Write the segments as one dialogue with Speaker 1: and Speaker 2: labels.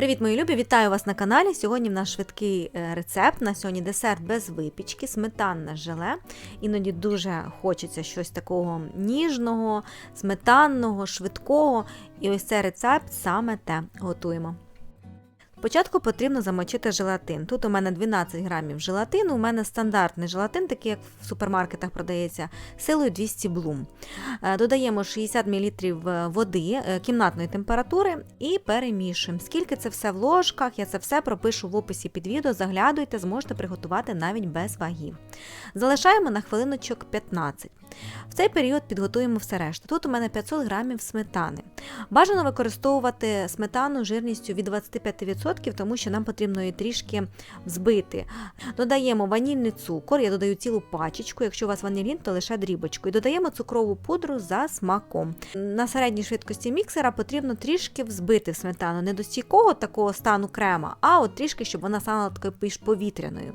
Speaker 1: Привіт, мої любі! Вітаю вас на каналі. Сьогодні в нас швидкий е, рецепт. На сьогодні десерт без випічки, сметанне желе. Іноді дуже хочеться щось такого ніжного, сметанного, швидкого. І ось цей рецепт саме те готуємо. Спочатку потрібно замочити желатин. Тут у мене 12 грамів желатину, у мене стандартний желатин, такий як в супермаркетах продається, силою 200 блум. Е, Додаємо 60 мл води е, кімнатної температури і перемішуємо. Скільки це все в ложках, я це все пропишу в описі під відео, заглядуйте, зможете приготувати навіть без вагів. Залишаємо на хвилиночок 15. В цей період підготуємо все решта. Тут у мене 500 грамів сметани. Бажано використовувати сметану жирністю від 25%, тому що нам потрібно її трішки взбити. Додаємо ванільний цукор, я додаю цілу пачечку, якщо у вас ванілін, то лише дрібочку. І додаємо цукрову пудру за смаком. На середній швидкості міксера потрібно трішки взбити сметану, не до стійкого такого стану крема, а от трішки, щоб вона стала такою повітряною.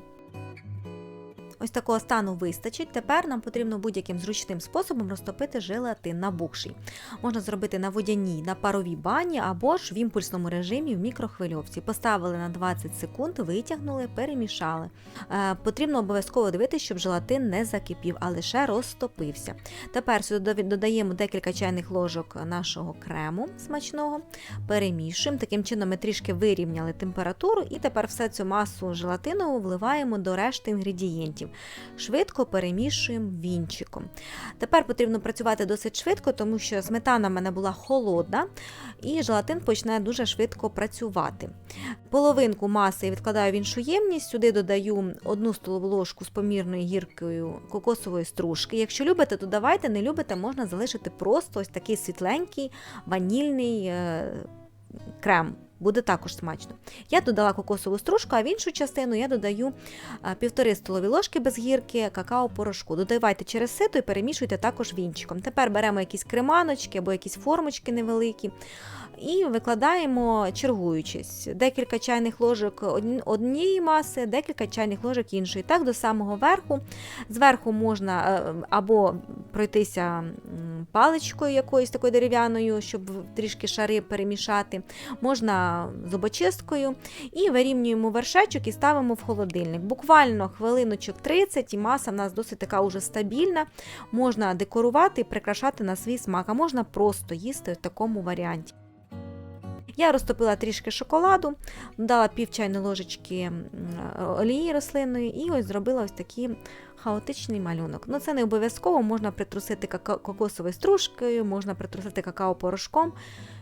Speaker 1: Ось такого стану вистачить. Тепер нам потрібно будь-яким зручним способом розтопити желатин набухший. Можна зробити на водяній, на паровій бані або ж в імпульсному режимі в мікрохвильовці. Поставили на 20 секунд, витягнули, перемішали. Е, потрібно обов'язково дивитися, щоб желатин не закипів, а лише розтопився. Тепер сюди додаємо декілька чайних ложок нашого крему смачного, перемішуємо. Таким чином ми трішки вирівняли температуру, і тепер все цю масу желатинову вливаємо до решти інгредієнтів. Швидко перемішуємо вінчиком. Тепер потрібно працювати досить швидко, тому що сметана в мене була холодна, і желатин почне дуже швидко працювати. Половинку маси відкладаю в іншу ємність, сюди додаю одну столову ложку з помірною гіркою кокосової стружки. Якщо любите, то давайте, не любите, можна залишити просто ось такий світленький ванільний е, крем. Буде також смачно. Я додала кокосову стружку, а в іншу частину я додаю а, півтори столові ложки без гірки какао-порошку. Додавайте через сито і перемішуйте також вінчиком. Тепер беремо якісь креманочки або якісь формочки невеликі і викладаємо, чергуючись, декілька чайних ложок одні- однієї маси, декілька чайних ложок іншої. Так до самого верху. Зверху можна е, або пройтися паличкою якоюсь такою дерев'яною, щоб трішки шари перемішати. Можна зубочисткою. І вирівнюємо вершечок і ставимо в холодильник. Буквально хвилиночок 30, і маса в нас досить така уже стабільна. Можна декорувати і прикрашати на свій смак, а можна просто їсти в такому варіанті. Я розтопила трішки шоколаду, додала пів чайної ложечки олії рослинної і ось зробила ось такий хаотичний малюнок. Ну це не обов'язково, можна притрусити кокосовою стружкою, можна притрусити какао-порошком,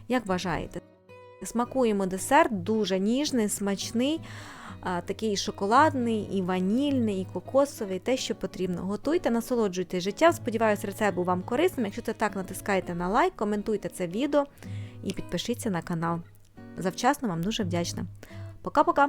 Speaker 1: як бажаєте. Смакуємо десерт, дуже ніжний, смачний, такий шоколадний, і ванільний, і кокосовий, те, що потрібно. Готуйте, насолоджуйте життям. Сподіваюся, рецепт був вам корисним. Якщо це так, натискайте на лайк, коментуйте це відео і підпишіться на канал. Завчасно вам дуже вдячна. Пока-пока!